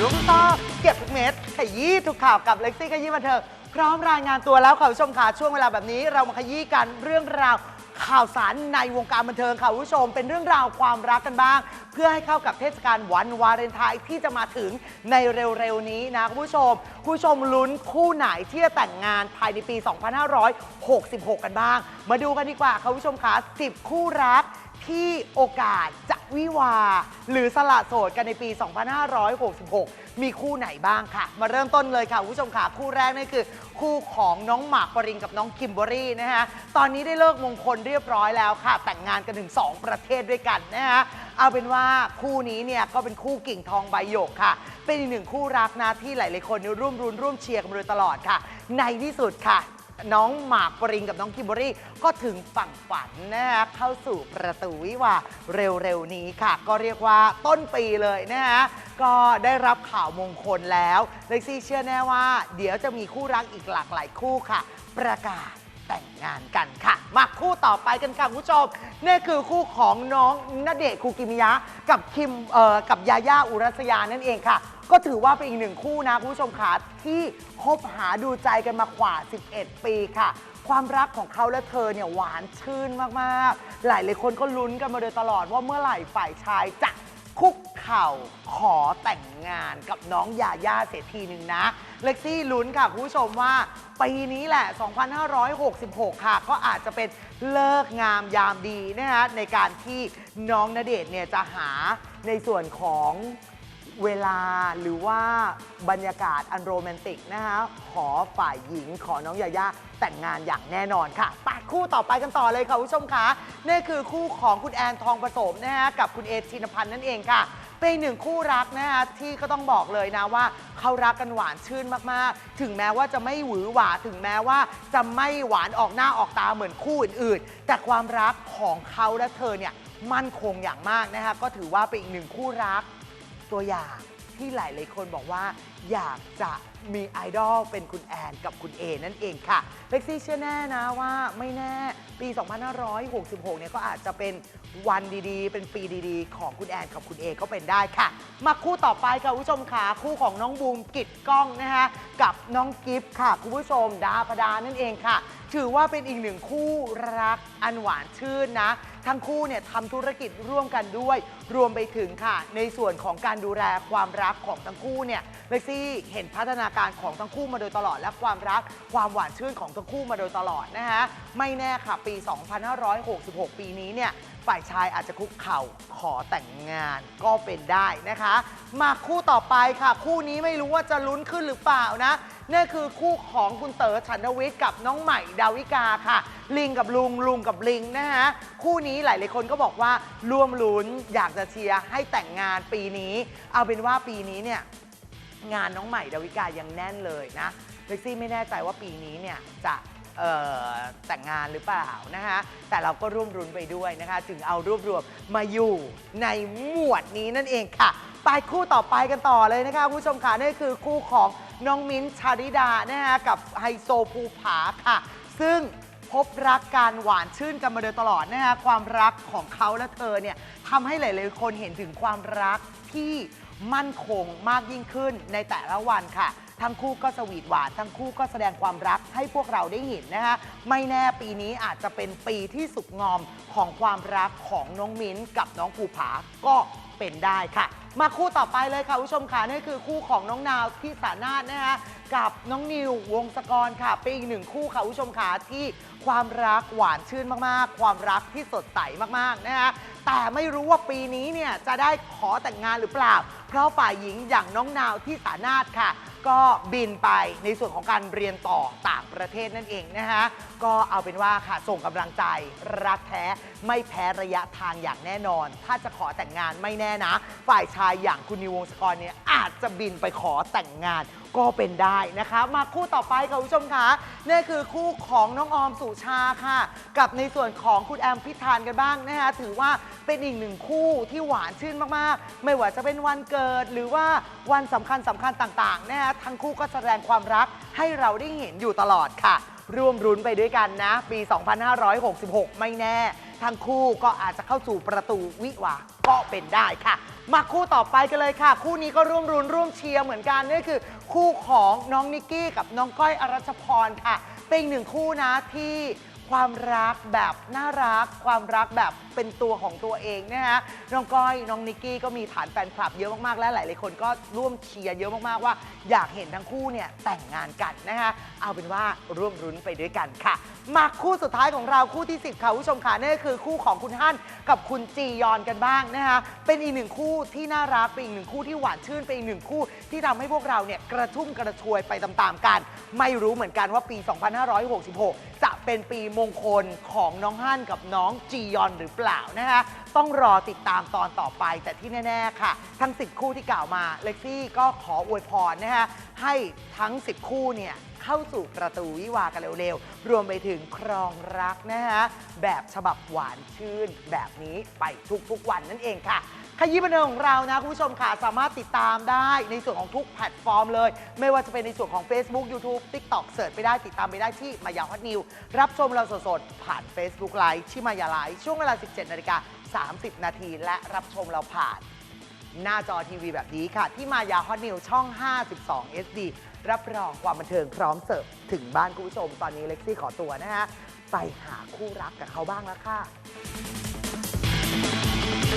รู้ทุกต้องเก็บทุกเม็ดขยี้ทุกข่าวกับเล็กซี่ขยี้บันเทิงพร้อมรายงานตัวแล้วค่ะคุณผู้ชมค่ะช่วงเวลาแบบนี้ เรามาขยี้กันเรื่องราวข่าวสารในวงการบันเทิงค่ะคุณผู้ชม เป็นเรื่องราวความรักกันบ้าง เพื่อให้เข้ากับเทศกาลวันวาเลนไทน์ที่จะมาถึงในเร็วๆนี้นะคุณผู้ชมคุณผู้ชมลุ้นคู่ไหนที่จะแต่งงานภายในปี 2566 กันบ้าง มาดูกันดีกว่าค่ะคุณผู้ชมค่ะ10 คู่รักที่โอกาสจะ วิวา หรือสละโสดกันในปี 2566 มีคู่ไหนบ้างค่ะ มาเริ่มต้นเลยค่ะคุณผู้ชมค่ะคู่แรกนี่คือ คู่ของน้องหมากปรินกับน้องคิมเบอรี่นะฮะตอนนี้ได้เลิกมงคลเรียบร้อยแล้วค่ะ แต่งงานกันถึง 2 ประเทศด้วยกันนะฮะเอาเป็นว่าคู่นี้เนี่ยก็เป็นคู่กิ่งทองใบหยกค่ะ เป็นอีกหนึ่งคู่รักนะที่หลายๆคนร่วมรุนร่วมเชียร์กันมาโดยตลอดค่ะ ในที่สุดค่ะ น้องหมากปริงกับน้องคิมเบอรี่ ก็ถึงฝั่งฝันนะฮะเข้าสู่ประตูวิวาห์เร็วๆนี้ค่ะ ก็เรียกว่าต้นปีเลยนะฮะก็ได้รับข่าวมงคลแล้วเล็กซี่เชื่อแน่ว่า เดี๋ยวจะมีคู่รักอีกหลากหลายคู่ค่ะ ประกาศแต่งงานกันค่ะ มาคู่ต่อไปกันค่ะคุณผู้ชมนี่คือคู่ของน้องณเดชน์คูกิมิยะ กับคิมเอ่อกับยาย่าอุรัสยานั่นเองค่ะ ก็ถือว่าเป็นอีกหนึ่งคู่นะคุณผู้ชมค่ะที่คบหาดูใจกันมากว่า 11 ปีค่ะ ความรักของเขาและเธอเนี่ยหวานชื่นมากๆ หลายหลายคนก็ลุ้นกันมาโดยตลอดว่าเมื่อไหร่ฝ่ายชายจะคุกเข่าขอแต่งงานกับน้องยาย่าเสียทีหนึ่งนะ เล็กซี่ลุ้นค่ะคุณผู้ชมว่า ปีนี้แหละ 2566 ค่ะ ก็อาจจะเป็นเลิกงามยามดีนะฮะในการที่น้องณเดชน์เนี่ยจะหาในส่วนของ เวลาหรือว่าบรรยากาศอันโรแมนติกนะคะขอฝ่ายหญิงขอน้องยาย่าแต่งงานอย่างแน่นอนค่ะไปคู่ต่อไปกันต่อเลยค่ะคุณผู้ชมคะนี่คือคู่ของคุณแอนทองผสมนะคะกับคุณเอชินพันธ์นั่นเองค่ะ เป็นหนึ่งคู่รักนะคะที่ก็ต้องบอกเลยนะว่าเขารักกันหวานชื่นมากๆ ถึงแม้ว่าจะไม่หวือหวาถึงแม้ว่าจะไม่หวานออกหน้าออกตาเหมือนคู่อื่นๆ แต่ความรักของเขาและเธอเนี่ยมั่นคงอย่างมากนะคะก็ถือว่าเป็นอีกหนึ่งคู่รัก ตัวอย่างที่หลายๆคนบอกว่า อยากจะมีไอดอลเป็นคุณแอนกับคุณเอนั่นเองค่ะเล็กซี่เชื่อแน่นะว่าไม่แน่ปี 2566 เนี่ยก็อาจจะเป็นวันดีๆ เป็นปีดีๆ ของคุณแอนกับคุณเอก็เป็นได้ค่ะ มาคู่ต่อไปค่ะคุณผู้ชมค่ะคู่ของน้องบูมกิจกล้องนะคะกับน้องกิฟต์ค่ะคุณผู้ชมดาพดานั่นเองค่ะ ถือว่าเป็นอีกหนึ่งคู่รักอันหวานชื่นนะ ทั้งคู่เนี่ยทำธุรกิจร่วมกันด้วย รวมไปถึงค่ะ ในส่วนของการดูแลความรักของทั้งคู่เนี่ยเล็กซี่เห็นพัฒนาการของทั้งคู่มาโดยตลอดและความรักความหวานชื่นของทั้งคู่มาโดยตลอดนะคะไม่แน่ค่ะปี 2566 ปีนี้เนี่ยฝ่ายชายอาจจะคุกเข่าขอแต่งงานก็เป็นได้นะคะ มาคู่ต่อไปค่ะ คู่นี้ไม่รู้ว่าจะลุ้นขึ้นหรือเปล่านะนี่คือคู่ของคุณเต๋อฉันทวิทย์กับน้องใหม่ดาวิกาค่ะ ลิงกับลุงลุงกับลิงนะฮะคู่นี้หลายๆคนก็บอกว่าร่วมลุ้นอยากจะเชียร์ให้แต่งงานปีนี้ เอาเป็นว่าปีนี้เนี่ยงานน้องใหม่ดาวิกายังแน่นเลยนะเล็กซี่ไม่แน่ใจว่าปีนี้เนี่ยจะ แต่งงานหรือเปล่านะคะ แต่เราก็ร่วมรุนไปด้วยนะคะ จึงเอารวบรวมมาอยู่ในหมวดนี้นั่นเองค่ะ ไปคู่ต่อไปกันต่อเลยนะคะคุณผู้ชมค่ะนี่คือคู่ของน้องมิ้นท์ชาริดานะคะกับไฮโซภูผาค่ะ ซึ่งพบรักการหวานชื่นกันมาโดยตลอดนะคะความรักของเขาและเธอเนี่ยทำให้หลายๆคนเห็นถึงความรักที่มั่นคงมากยิ่งขึ้นในแต่ละวันค่ะ ทั้งคู่ก็สวีทหวาน ทั้งคู่ก็แสดงความรักให้พวกเราได้เห็นนะคะไม่แน่ปีนี้อาจจะเป็นปีที่สุกงอมของความรักของน้องมิ้นกับน้องภูผาก็เป็นได้ค่ะ มาคู่ต่อไปเลยค่ะผู้ชมค่ะนี่คือคู่ของน้องนาวที่สานาถนะคะกับน้องนิววงศกรค่ะเป็นอีกหนึ่งคู่ค่ะผู้ชมค่ะที่ความรักหวานชื่นมากๆ ความรักที่สดใสมากๆนะคะแต่ไม่รู้ว่าปีนี้เนี่ยจะได้ขอแต่งงานหรือเปล่า เพราะฝ่ายหญิงอย่างน้องนาวที่สานาถค่ะก็บินไปในส่วนของการเรียนต่อต่างประเทศนั่นเองนะคะก็เอาเป็นว่าค่ะส่งกำลังใจรักแท้ไม่แพ้ระยะทางอย่างแน่นอน ถ้าจะขอแต่งงานไม่แน่นะ ฝ่ายชายอย่างคุณนิววงศกรเนี่ยอาจจะบินไปขอแต่งงานก็เป็นได้นะคะ มาคู่ต่อไปค่ะคุณผู้ชมคะนี่คือคู่ของน้องออมสุชาค่ะ กับในส่วนของคุณแอมพิธานกันบ้างนะคะถือว่าเป็นอีกหนึ่งคู่ที่หวานชื่นมากๆ ไม่ว่าจะเป็นวันเกิดหรือว่าวันสำคัญสำคัญต่างๆนะคะทั้งคู่ก็แสดงความรักให้เราได้เห็นอยู่ตลอดค่ะ ร่วมรุ้นไปด้วยกันนะ ปี 2566 ไม่แน่ ทั้งคู่ก็อาจจะเข้าสู่ประตูวิวาห์ก็เป็นได้ค่ะ มาคู่ต่อไปกันเลยค่ะ คู่นี้ก็ร่วมรุนร่วมเชียร์เหมือนกันนี่คือ คู่ของน้องนิกกี้กับน้องก้อยอรัชพรค่ะ เป็นอีกหนึ่งคู่นะที่ ความรักแบบน่ารัก ความรักแบบเป็นตัวของตัวเองนะฮะน้องก้อยน้องนิกกี้ก็มีฐานแฟนคลับเยอะมากๆและหลายๆคนก็ร่วมเชียร์เยอะมากๆว่า อยากเห็นทั้งคู่เนี่ยแต่งงานกันนะคะเอาเป็นว่าร่วมรุ้นไปด้วยกันค่ะ มาคู่สุดท้ายของเราคู่ที่ 10ค่ะคุณผู้ชมค่ะนั่นก็คือคู่ของคุณฮั่นกับคุณจียอนกันบ้างนะคะเป็นอีกหนึ่งคู่ที่น่ารักเป็นอีกหนึ่งคู่ที่หวานชื่นเป็นอีกหนึ่งคู่ที่ทำให้พวกเราเนี่ยกระชุ่มกระชวยไปตามๆกัน ไม่รู้เหมือนกันว่าปี 2566จะ เป็นปีมงคลของน้องฮั่นกับน้องจียอนหรือเปล่านะคะ ต้องรอติดตามตอนต่อไป แต่ที่แน่ ๆ ค่ะ ทั้ง 10 คู่ที่กล่าวมา เล็กซี่ก็ขออวยพรนะคะให้ทั้ง 10 คู่เนี่ยเข้าสู่ประตูวิวากันเร็วๆ รวมไปถึงครองรักนะฮะ แบบฉบับหวานชื่น แบบนี้ไปทุกๆวันนั่นเองค่ะขยี้บันเทิงของเรานะ คุณผู้ชมค่ะ สามารถติดตามได้ในส่วนของทุกแพลตฟอร์มเลย ไม่ว่าจะเป็นในส่วนของ Facebook YouTube TikTok เสิร์ชไปได้ติดตามไปได้ที่มายาฮอตนิว รับชมเราสดๆ ผ่าน Facebook Live ที่มายาไลฟ์ช่วงเวลา 17 นาฬิกา 30 นาที และรับชมเราผ่าน หน้าจอทีวีแบบนี้ค่ะ ที่มายาฮอตนิวช่อง 52 SD รับรองความบันเทิงพร้อมเสิร์ฟถึงบ้านคุณผู้ชม ตอนนี้เล็กซี่ขอตัวนะฮะ ไปหาคู่รักกับเขาบ้างแล้วค่ะ